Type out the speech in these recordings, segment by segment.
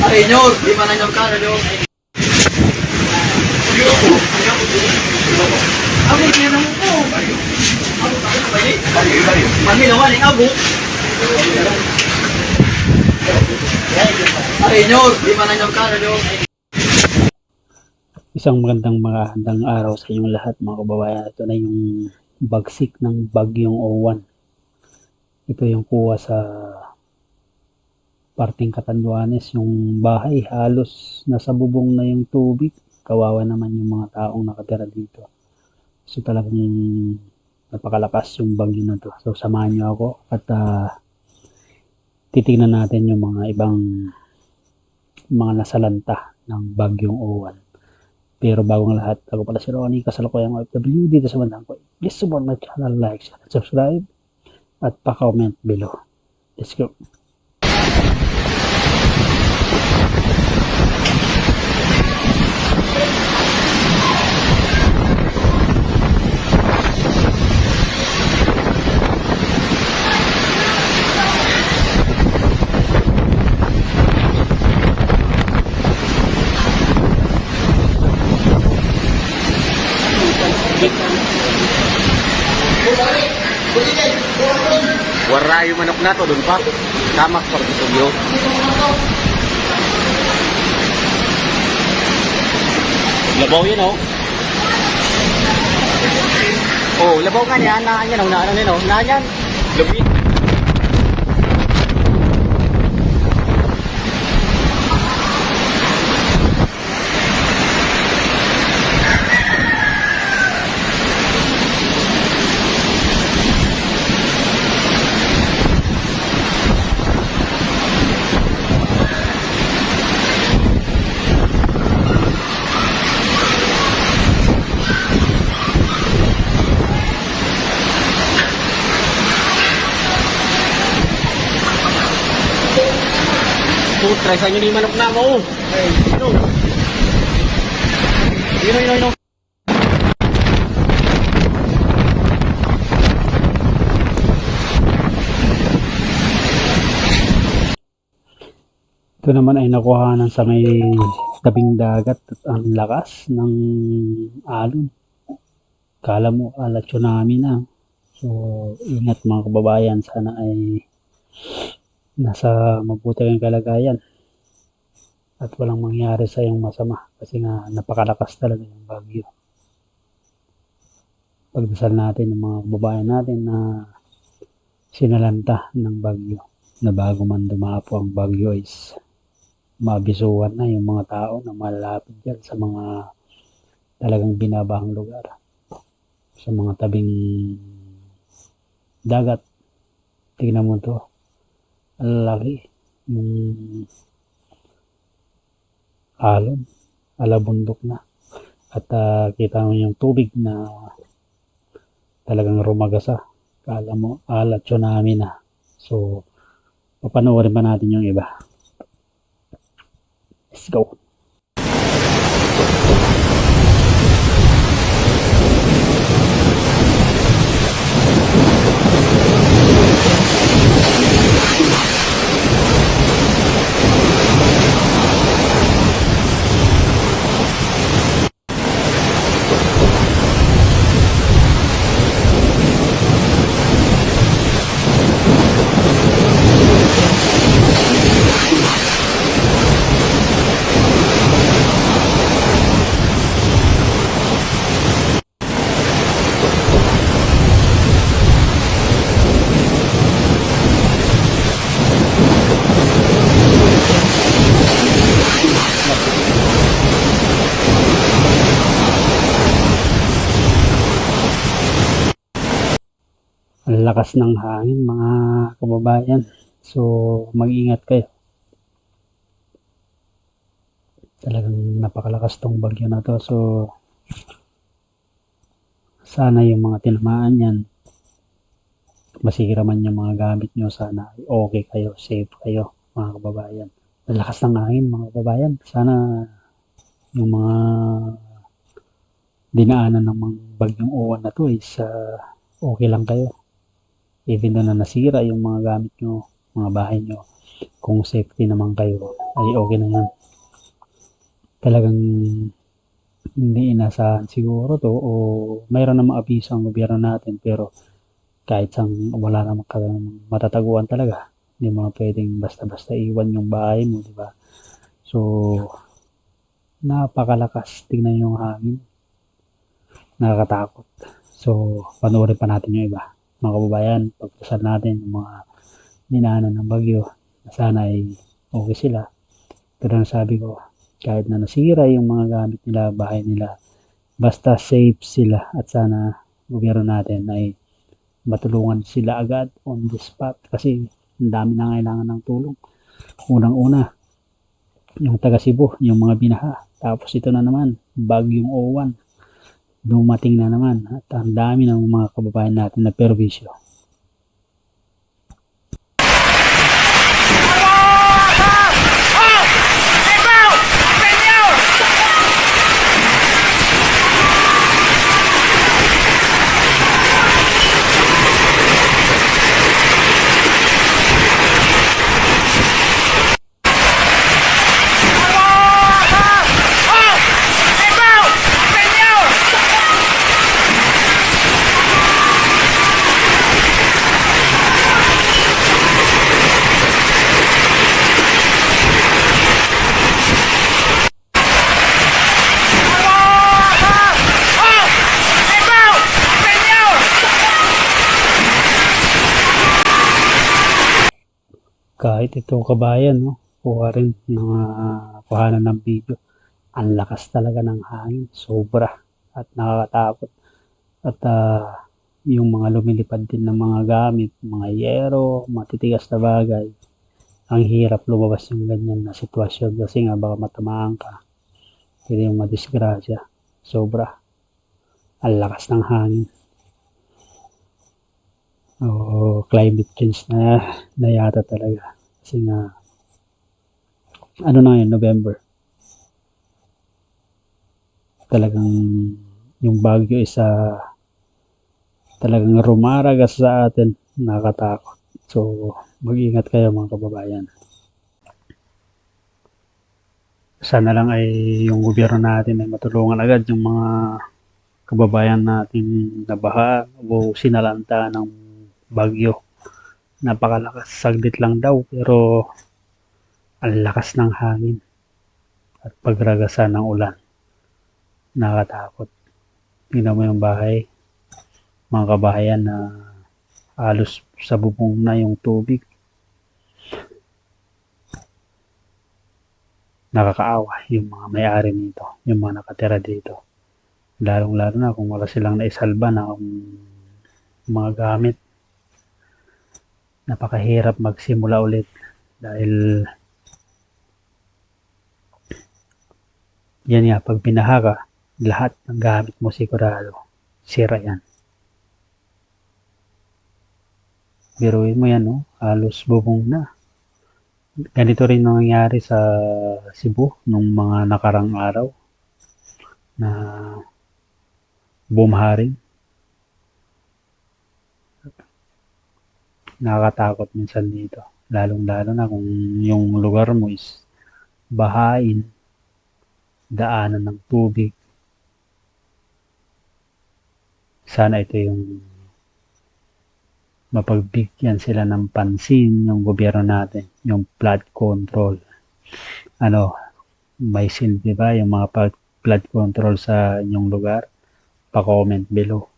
Ay, nyor, di man na nyor ka, nyor. Abo, kaya na mo po. Panginoon, ang abo. Ay, nyor, di man na nyor ka, nyor. Isang magandang magandang araw sa inyong lahat mga kababayan. Ito na yung bagsik ng bagyong O1. Ito yung kuha sa parting Katanduanes. Yung bahay halos nasa bubong na yung tubig. Kawawa naman yung mga taong nakatira dito. So talagang napakalakas yung bagyo na to. So samahan nyo ako at ah, titignan natin yung mga ibang mga nasalanta ng bagyong O1. Pero bago ang lahat, ako pala si Ronnie, kasalukuyang OFW dito sa bandang ko. Please support my channel, like, share, subscribe, at pa-comment below. Let's go. Wara yung manok na to doon pa. Tamak pa rin tugyo. Labaw yun oh. Oh, labaw nga niya. Na yan oh. Na ano yun oh. Na yan. Lubit. Putra, sa inyo ni manok na mo. Hey, sino? Yun, yun, yun. Ito naman ay nakuhanan sa may tabing dagat at ang lakas ng alon. Kala mo ala tsunami na. So, ingat mga kababayan. Sana ay nasa mabuti kang kalagayan. At walang mangyari sa iyong masama. Kasi nga napakalakas talaga yung bagyo. Pagdasal natin ng mga kababayan natin na sinalanta ng bagyo na bago man dumapo ang bagyo is mabisuhan na yung mga tao na malalapit dyan sa mga talagang binabahang lugar. Sa mga tabing dagat. Tingnan mo to ang laki. Yung alon. Alabundok na. At ah, kita mo yung tubig na talagang rumagasa. Kala mo ala tsunami na. So papanoorin pa natin yung iba. Let's go ang lakas ng hangin mga kababayan. So mag-ingat kayo. Talagang napakalakas tong bagyo na to. So sana yung mga tinamaan yan. Masira man yung mga gamit nyo sana okay kayo safe kayo mga kababayan. Lakas ng hangin mga kababayan. Sana yung mga dinaanan ng mga bagyong uwan na to is ah, okay lang kayo even though na nasira yung mga gamit nyo, mga bahay nyo, kung safety naman kayo ay okay na yan. Talagang hindi inasahan siguro to o mayroon namang abiso ang gobyerno natin pero kahit sang wala namang matataguan talaga hindi mo na pwedeng basta-basta iwan yung bahay mo di ba? So napakalakas. Tingnan yung hangin. Nakakatakot. So panoorin pa natin yung iba mga kababayan pagpasal natin yung mga ninaanan ng bagyo na sana ay okay sila pero nasabi ko kahit na nasira yung mga gamit nila, bahay nila, basta safe sila at sana gobyerno natin ay matulungan sila agad on the spot kasi ang dami na kailangan ng tulong. Unang-una, yung taga Cebu, yung mga binaha. Tapos ito na naman, bagyong O1. Dumating na naman at ang dami ng mga kababayan natin na perwisyo. Kahit ito kabayan, no? Kuha rin mga kuhanan ng video. Ang lakas talaga ng hangin. Sobra. At nakakatakot. At ah, yung mga lumilipad din ng mga gamit, mga yero, matitigas na bagay. Ang hirap lumabas yung ganyan na sitwasyon kasi nga baka matamaan ka. Pwede yung madisgrasya. Sobra. Ang lakas ng hangin. Oo, climate change na, na yata talaga. Kasi nga, ano na ngayon, November. Talagang yung bagyo isa talagang rumaragas sa atin. Nakakatakot. So, mag-ingat kayo mga kababayan. Sana lang ay yung gobyerno natin ay matulungan agad yung mga kababayan natin nabaha o sinalanta ng bagyo. Napakalakas, saglit lang daw pero ang lakas ng hangin at pagragasan ng ulan. Nakatakot. Tingnan mo yung bahay, mga kabahayan na halos sa bubong na yung tubig. Nakakaawa yung mga may-ari nito, yung mga nakatira dito. Lalong-lalo na kung wala silang naisalba na um, mga gamit napakahirap magsimula ulit dahil yan nga pag binaha ka lahat ng gamit mo sigurado sira yan. Biruin mo yan no? Halos bubong na. Ganito rin nangyari sa Cebu nung mga nakarang araw na bumaharing nakakatakot minsan dito. Lalong-lalo na kung yung lugar mo is bahain, daanan ng tubig. Sana ito yung mapagbigyan sila ng pansin yung gobyerno natin, yung flood control. Ano, may silbi ba yung mga flood control sa inyong lugar? Pa-comment below.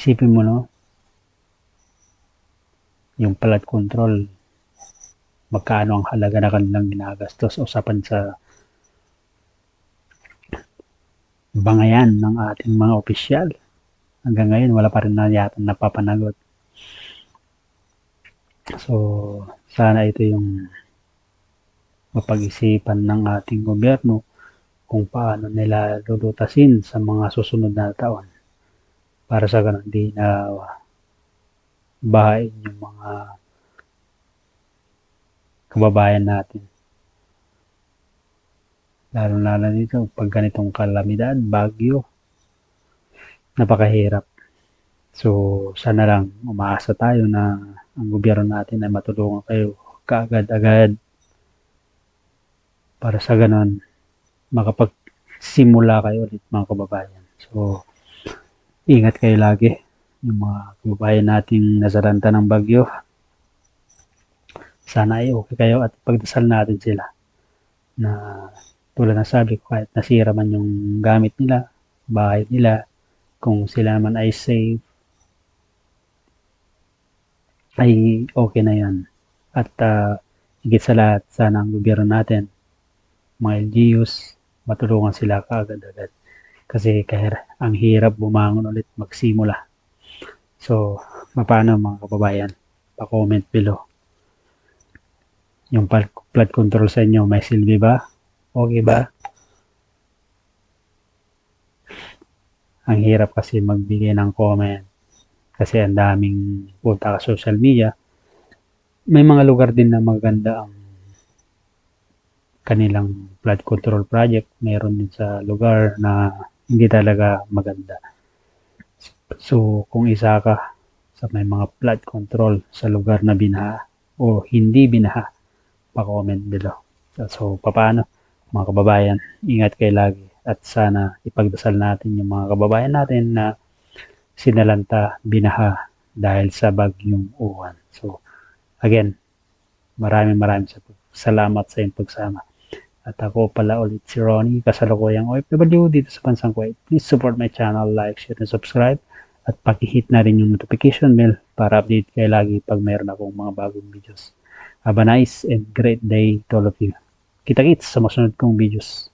Isipin mo no, yung flood control, magkano ang halaga na kanilang ginagastos usapan sa bangayan ng ating mga opisyal. Hanggang ngayon, wala pa rin na yata napapanagot. So, sana ito yung mapag-isipan ng ating gobyerno kung paano nila lulutasin sa mga susunod na taon. Para sa ganun, di na bahain yung mga kababayan natin. Lalo-lalo dito, pag ganitong kalamidad, bagyo, napakahirap. So, sana lang umaasa tayo na ang gobyerno natin ay matulungan kayo kaagad-agad para sa ganon makapagsimula kayo ulit mga kababayan. So, ingat kayo lagi yung mga kababayan nating nasalanta ng bagyo. Sana ay okay kayo at pagdasal natin sila na tulad ng sabi ko kahit nasira man yung gamit nila, bahay nila, kung sila naman ay safe, ay okay na yan. At ah, higit sa lahat, sana ang gobyerno natin, mga LGUs, matulungan sila kaagad-agad. Kasi kahit ang hirap bumangon ulit magsimula. So, paano mga kababayan? Pa-comment below. Yung flood control sa inyo, may silbi ba? Okay ba? Ang hirap kasi magbigay ng comment kasi ang daming punta ka social media. May mga lugar din na maganda ang kanilang flood control project. Meron din sa lugar na hindi talaga maganda. So, kung isa ka sa may mga flood control sa lugar na binaha o hindi binaha, pa-comment below. So, paano? Mga kababayan, ingat kayo lagi at sana ipagdasal natin yung mga kababayan natin na sinalanta, binaha dahil sa bagyong uwan. So, again, maraming maraming sa- salamat sa iyong pagsama. At ako pala ulit si Ronnie, kasalukuyang OFW dito sa Bansang Kuwait. Please support my channel, like, share, and subscribe. At pakihit na rin yung notification bell para update kayo lagi pag mayroon akong mga bagong videos. Have a nice and great day to all of you. Kita-kits sa masunod kong videos.